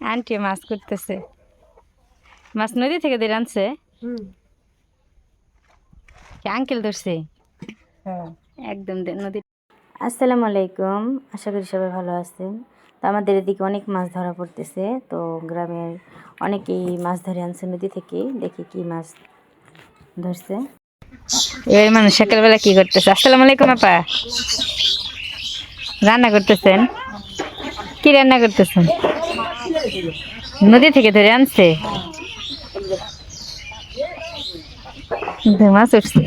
Aunty মাছ করতেছে মাছ নদী থেকে দিয়ে আনছে। আঙ্কেল ধরছে? হ্যাঁ। একদম নদী আসসালামু আলাইকুম আশা করি সবাই ভালো আছেন। তো আমাদের এদিকে অনেক মাছ ধরা পড়তেছে তো গ্রামের অনেকেই মাছ ধরে আনছে নদী থেকে। দেখি কি মাছ ধরছে। এই মানুষ সকালবেলা কি করতেছে? আসসালামু আলাইকুম আপা। রান্না করতেছেন? কি রান্না করতেছেন? নদী থেকে ধরে আনছে। মাছ উঠছে।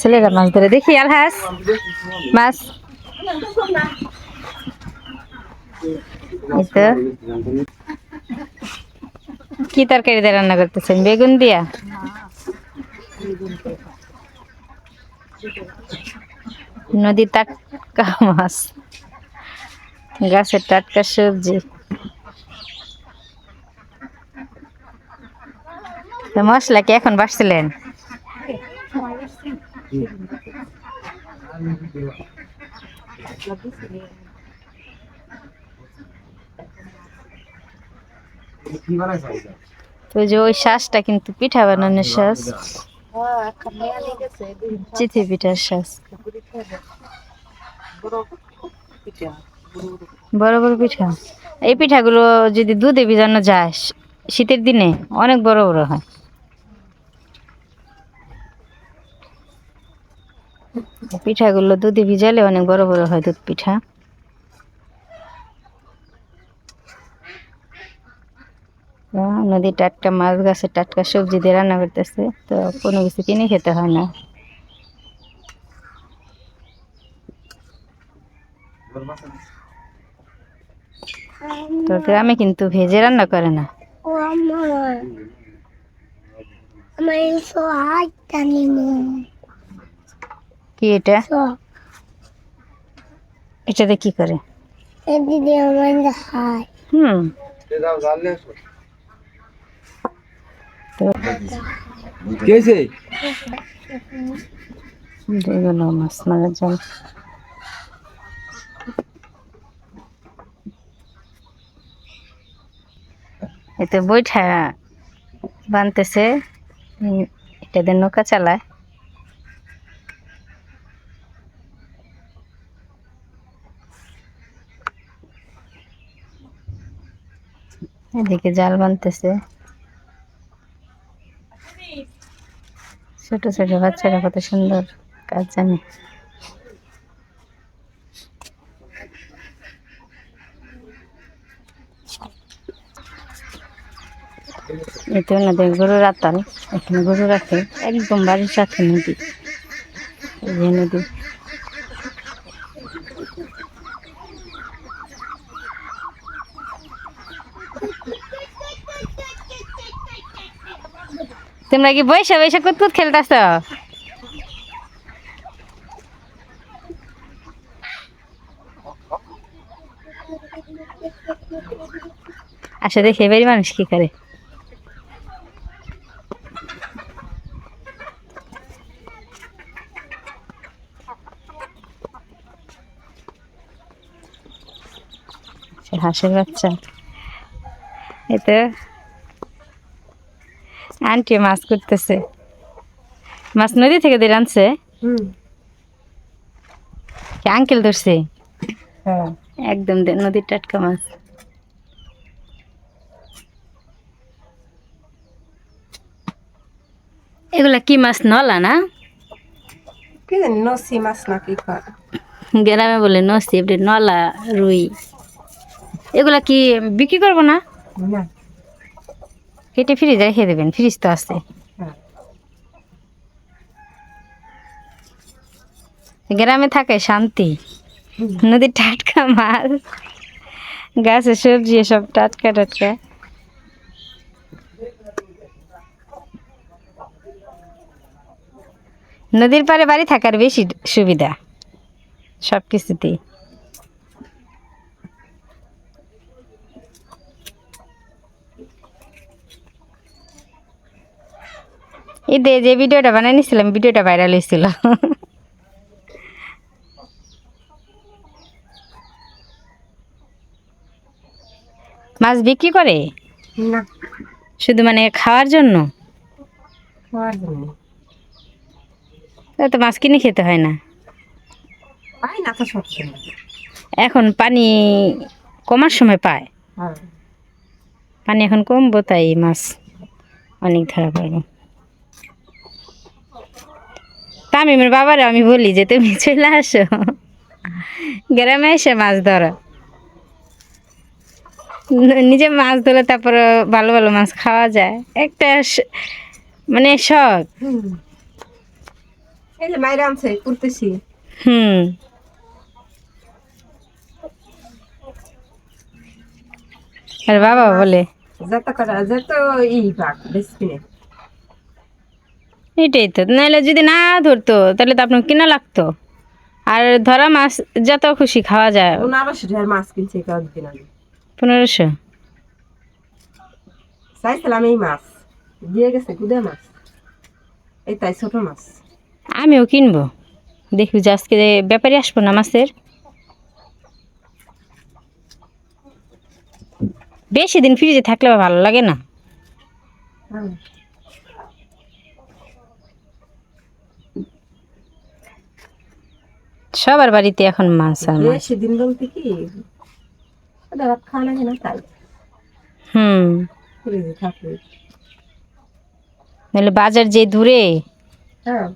ছেলেরা মাছ ধরে দেখি আলহাস মাছ। এই তো। কি তরকারি দিয়ে রান্না করতেছেন? বেগুন দিয়া? নদীর টাটকা মাছ। গাছের টাটকা সবজি। মশলা কি এখন বাসছিলেন যে ওই কিন্তু পিঠা বানানোর শ্বাস পিঠার বড় বড় পিঠা? এই পিঠাগুলো যদি দুধে ভিজানো যায় শীতের দিনে অনেক বড় বড় হয়। পিঠাগুলো দুধে ভিজালে অনেক বড় বড় হয় দুধ পিঠা। নদীর টাটকা, মাছ গাছের টাটকা সবজি দিয়ে রান্না করতেছে, তো কোনো কিছু কিনে খেতে হয় না। তো গ্রামে কিন্তু ভেজে রান্না করে না। কি এটা? এটাতে কি করে? দিদি আমার হাত হুম। মাছ মারার জন্য। এতে বৈঠা বানতেছে এটাদের নৌকা চালায়। এদিকে জাল বানতেছে। ছোট ছোট বাচ্চারা কত সুন্দর কাজ জানে। এতে ওনাদের গরু রাতাল এখানে গরু রাখে একদম বাড়ির সাথে নদী। এই নদী। তোমরা কি বৈশা বৈশা কুতকুত খেলতেছ? আচ্ছা দেখে এবারই মানুষ কি করে? হাঁসের বাচ্চা। এতে আন্টি মাছ করতেছে মাছ নদী থেকে দিয়ে আনছে। আঙ্কেল ধরছে? হ্যাঁ। একদম নদীর টাটকা মাছ। এগুলা কি মাছ? নলা না? কি জানি নসি মাছ না কি কর গ্রামে বলে নসি নলা রুই। এগুলা কি বিক্রি করব না? কেটে ফ্রিজে রেখে দেবেন ফ্রিজ তো আছে। হ্যাঁ। গ্রামে থাকে শান্তি। নদীর টাটকা মাছ গাছে সবজি সব টাটকা টাটকা। নদীর পাড়ে বাড়ি থাকার বেশি সুবিধা সব কিছুতেই এই দে যে ভিডিওটা বানাই নিছিলাম ভিডিওটা ভাইরাল হয়েছিল মাছ বিক্রি করে? না। শুধু মানে খাওয়ার জন্য? খাওয়ার জন্য। তো মাছ কিনে খেতে হয় না। না তো সবসময় এখন পানি কমার সময় পায়। পানি এখন কমবো তাই মাছ অনেক ধরা পড়ব। তামিমের বাবারে আমি বলি যে তুমি চলে আসো। গ্রামে এসে মাছ ধরো। নিজে মাছ ধরে তারপর ভালো ভালো মাছ খাওয়া যায়। একটা মানে শখ। হুম। আর বাবা বলে যত করা যত ই পাক বেশি এটাই তো। নাহলে যদি না ধরতো তাহলে তো আপনার কিনা লাগতো। আর ধরা মাছ যত খুশি খাওয়া যায়। পনেরোশো টাকার মাছ কিনছে কয়েকদিন আমি। পনেরোশো? চাইছিলাম এই মাছ। দিয়ে গেছে গুদে মাছ। এই তাই ছোট মাছ। আমিও কিনবো। দেখি যে আজকে ব্যাপারে আসব না মাছের। বেশি দিন ফ্রিজে থাকলে ভালো লাগে না। সবার বাড়িতে এখন মাছ আর মাছ। বেশি দিন বলতে কি ওটা রাত খাওয়া লাগে না তাই। হুম। নাহলে বাজার যে দূরে হ্যাঁ।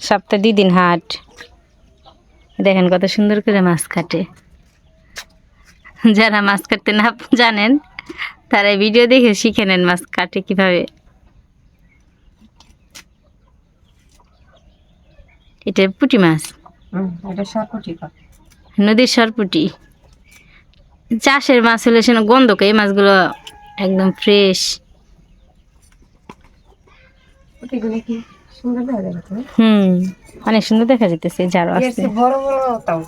সপ্তাহে দুই দিন হাট। দেখেন কত সুন্দর করে মাছ কাটে। যারা মাছ কাটতে না জানেন তারা ভিডিও দেখে শিখে নেন মাছ কাটে কীভাবে। এটা পুটি মাছ। এটা সরকটি কর নদীর সরপুটি চাষের মাছ হলে সেন গন্ধকে এই মাছগুলো একদম ফ্রেশ হুম অনেক সুন্দর দেখা যেতেছে যারও আছে বড় বড় তাও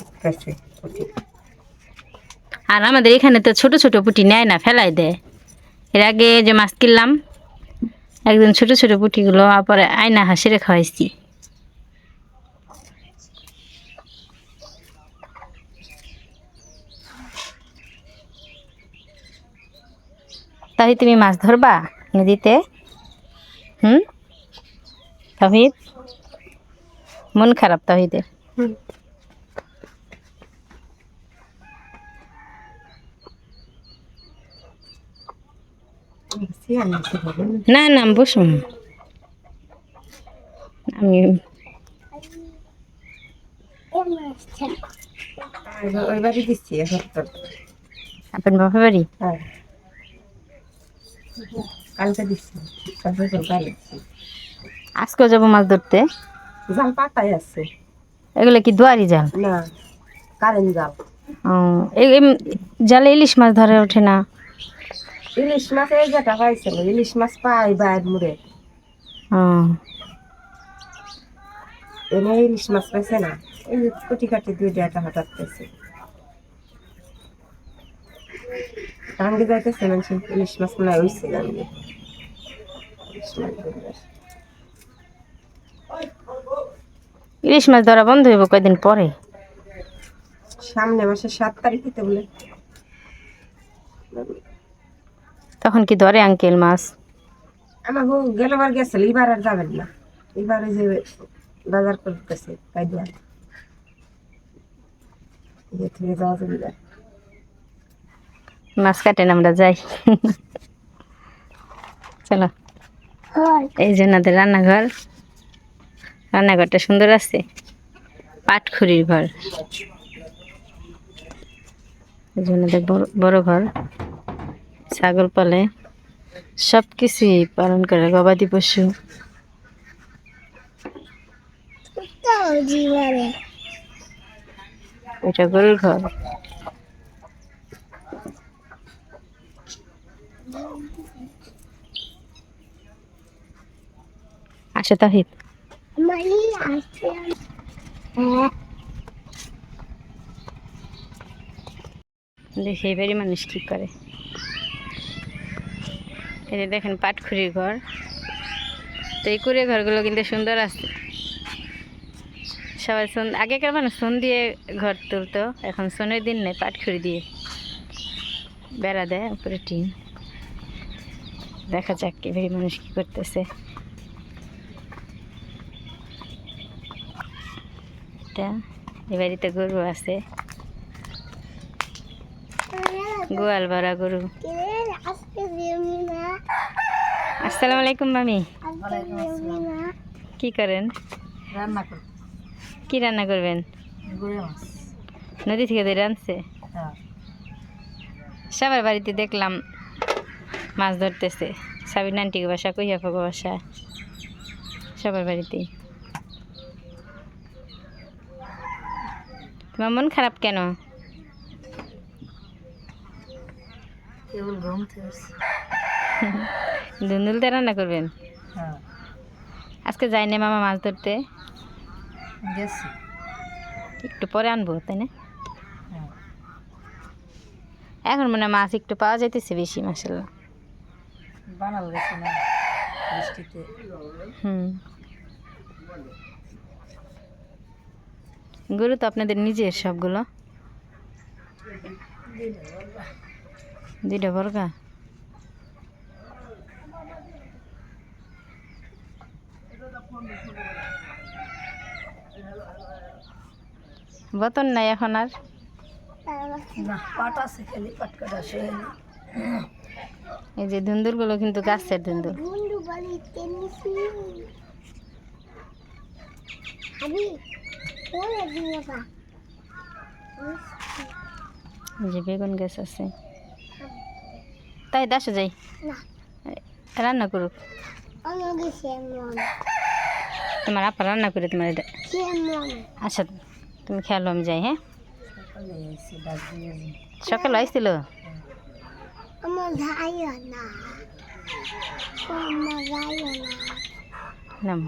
আর আমাদের এখানে তো ছোট ছোট পুঁটি নেয় না ফেলাই দেয়। এর আগে যে মাছ কিনলাম একদম ছোট ছোট পুঁটিগুলো আর পরে আয়না হাসিরে খাওয়াইছি। তাহলে তুমি মাছ ধরবা নদীতে? হুম? তাহিদ? মন খারাপ তাহিদের। না। না বসুন আমি আপনার বাপের বাড়ি? হ্যাঁ। কালকে দিচ্ছি। কালকে তো কাল দিচ্ছি যাব মাছ ধরতে? জাল পাতাই আছে। এগুলো কি দুয়ারি জাল? না কারেন্ট জাল। এই- জালে ইলিশ মাছ ধরে ওঠে না? ইলিশ মাছ এই যেটা পাইছিল ইলিশ মাছ পাই বাইর মুড়ে। এনে ইলিশ মাছ পাইছে না। এই কুটি কাটি দুই ডাটা হঠাৎ পাইছে। টাঙ্গে যাইতেছে মানুষ ইলিশ মাছ হয় হইছে গাঙ্গে ইলিশ মাছ ধরে বন্ধ হইব কয়দিন পরে? সামনে মাসের সাত তারিখেতে বলে। তখন কি ধরে আঙ্কেল মাছ? আমার বউ গেলবার গেছিল এবার আর যাবেন না। এবার ওই যে বাজার করতেছে তাই ইয়ে থেকে যাওয়া যাবে না। মাছ কাটেন আমরা যাই। চলো। এই যে ওনাদের রান্নাঘর। রান্নাঘরটা সুন্দর আছে। পাটখুরির ঘর। এই যে ওনাদের বড়- ঘর। ছাগল পালে। সব কিছুই পালন করে গবাদি পশু। এটা গরুর ঘর। আসে তাহিদ? হ্যাঁ। দেখি এবারই মানুষ কি করে। এই যে দেখেন পাটখুরির ঘর। তো এই কুড়ে ঘরগুলো কিন্তু সুন্দর আছে। সবাই সোন আগেকার মানুষ সোন দিয়ে ঘর তুলতো এখন সোনের দিন নেই পাটখুরি দিয়ে। বেড়া দেয় উপরে টিন। দেখা যাক এবারে মানুষ কি করতেছে। এটা এ বাড়িতে গরু আছে। গোয়াল ভরা গরু। আসসালামু আলাইকুম মামি। কি করেন? রান্না কি রান্না করবেন? নদী থেকে ধরে আনছে? হ্যাঁ। সবার বাড়িতে দেখলাম মাছ ধরতেছে। সাবির নান্টিকে বাসা কইয়া বাসা। সবার বাড়িতে তোমার মন খারাপ কেন? ধুন্দুলতে রান্না করবেন? হ্যাঁ। আজকে যাই না মামা মাছ ধরতে। একটু পরে আনব তাই না? হ্যাঁ। এখন মনে হয় মাছ একটু পাওয়া যাইতেছে বেশি মাসাল্লাহ বানাল গেছে না বৃষ্টিতে। হুম। গরু তো আপনাদের নিজের সবগুলো? দুইটা বর্গা? বতন নাই এখন আর? এই যে ধুন্দুরগুলো কিন্তু গাছের ধুন্দুর আমি যে বেগুন গাছ আছে। তাই দাসে যাই? না। রান্না করুক। তোমার আপা রান্না করে তোমার এটা? আচ্ছা তুমি খেয়াল আমি যাই হ্যাঁ? সকালে আসছিল নাম।